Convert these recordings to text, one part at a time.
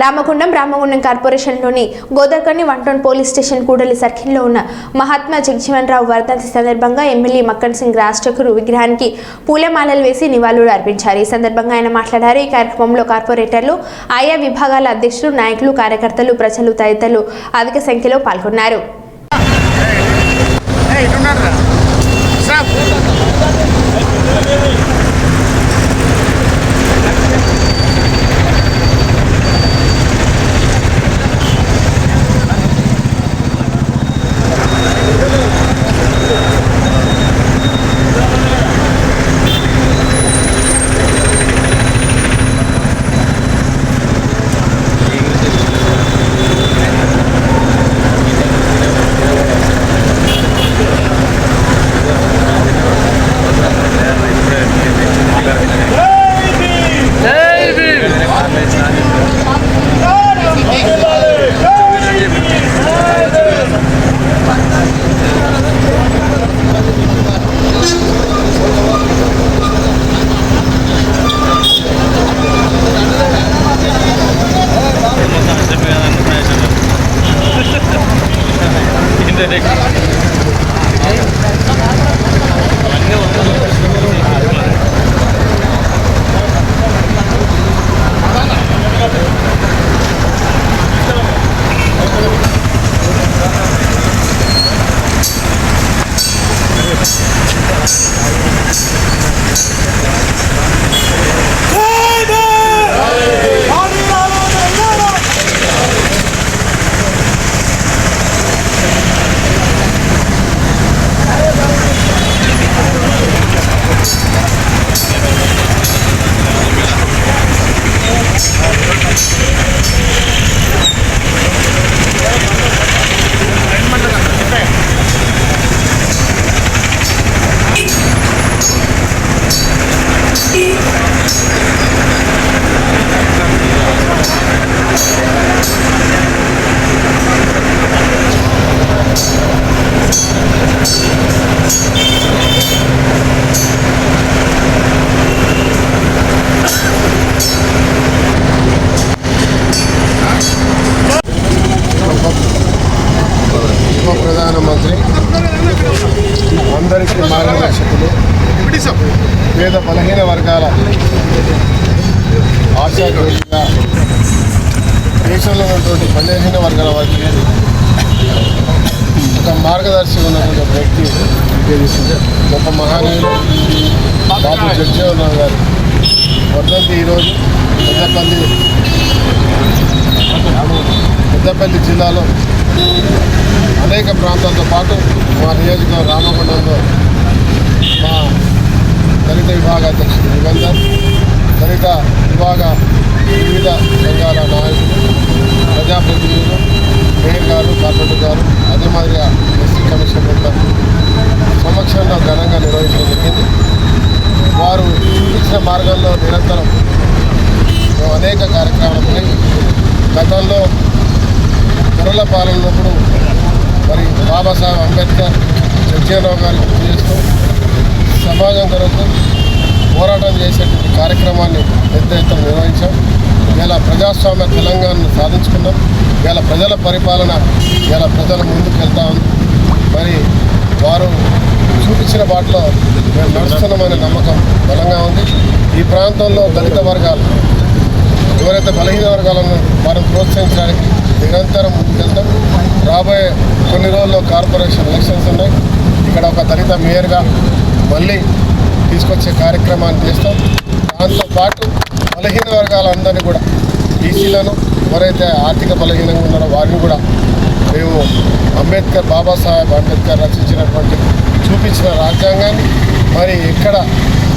రామగుండం రామగుండం కార్పొరేషన్లోని Godavarikhani one town police station కూడలి సర్కిల్లో ఉన్న మహాత్మా జగజీవన్ రావు వర్ధంతి సందర్భంగా ఎమ్మెల్యే మక్కన్ సింగ్ రాష్ట్రకురు విగ్రహానికి పూలమాలలు వేసి నివాళులు అర్పించారు ఈ సందర్భంగా ఆయన మాట్లాడారు ఈ కార్యక్రమంలో కార్పొరేటర్లు ఆయా విభాగాల అధ్యక్షులు నాయకులు కార్యకర్తలు ప్రజలు తదితరులు అధిక సంఖ్యలో పాల్గొన్నారు Hey, don't Ende der అందరికీ మార్గదర్శకులు పేద బలహీన వర్గాల ఆశాజ్యోతిగా దేశంలో ఉన్నటువంటి బలహీన వర్గాల వారికి ఒక మార్గదర్శి ఉన్నటువంటి ఒక వ్యక్తి ఒక మహనీయులు బాబు జగ్జీవన్ గారు. వర్ధంతి ఈరోజు పెద్దపల్లి పెద్దపల్లి జిల్లాలో అనేక ప్రాంతాలతో పాటు మా నియోజకవర్గం రామగుండంలో మా దళిత విభాగ అధ్యక్షుడు నిబంధన్ దళిత విభాగ వివిధ సంఘాల నాయకులు ప్రజాప్రతినిధులు మేయర్ గారు కార్పొరేటర్ గారు అదే మాదిరిగా ఎస్సీ కమిషన్ మెంబర్ సమక్షంలో ఘనంగా నిర్వహించడం జరిగింది. వారు చూపించిన మార్గంలో నిరంతరం మేము అనేక కార్యక్రమాలు గతంలో గొర్రెల పాలనప్పుడు మరి బాబాసాహెబ్ అంబేద్కర్ జగ్జీవనరావు గారిని గుర్తు చేస్తూ సమాజం కొరకు పోరాటం చేసేటువంటి కార్యక్రమాన్ని పెద్ద ఎత్తున నిర్వహించాం. ఇలా ప్రజాస్వామ్య తెలంగాణను సాధించుకున్నాం. ఇలా ప్రజల పరిపాలన ఇలా ప్రజల ముందుకు వెళ్తా ఉంది. మరి వారు చూపించిన బాటలో మేము నడుస్తున్నామనే నమ్మకం బలంగా ఉంది. ఈ ప్రాంతంలో దళిత వర్గాలు ఎవరైతే బలహీన వర్గాలను వారిని ప్రోత్సహించడానికి నిరంతరం ముందుకెళ్తాం రాబోయే కొన్ని రోజుల్లో కార్పొరేషన్ ఎలక్షన్స్ ఉన్నాయి. ఇక్కడ ఒక దళిత మేయర్గా మళ్ళీ తీసుకొచ్చే కార్యక్రమాన్ని చేస్తాం. దాంతోపాటు బలహీన వర్గాలందరినీ కూడా బీసీలను ఎవరైతే ఆర్థిక బలహీనంగా ఉన్నారో వారిని కూడా మేము అంబేద్కర్ బాబాసాహెబ్ అంబేద్కర్ రచించినటువంటి చూపించిన రాజ్యాంగాన్ని మరి ఎక్కడ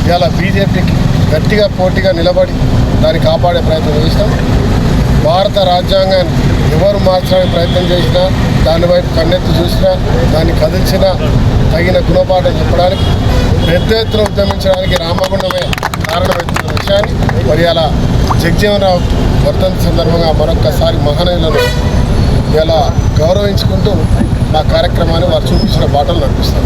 ఇవాళ బీజేపీకి గట్టిగా పోటీగా నిలబడి దాన్ని కాపాడే ప్రయత్నం చేస్తాం. భారత రాజ్యాంగాన్ని ఎవరు మార్చడానికి ప్రయత్నం చేసినా దాని వైపు కన్నెత్తి చూసినా దాన్ని కదిల్చినా తగిన గుణపాఠం చెప్పడానికి పెద్ద ఎత్తున ఉద్యమించడానికి రామగుండమే కారణమవుతున్న విషయాన్ని మరి అలా జగ్జీవనరావు వర్ధంతి సందర్భంగా మరొక్కసారి మహనీయులను ఇలా గౌరవించుకుంటూ మా కార్యక్రమాన్ని వారు చూపించిన బాటలు నడిపిస్తారు.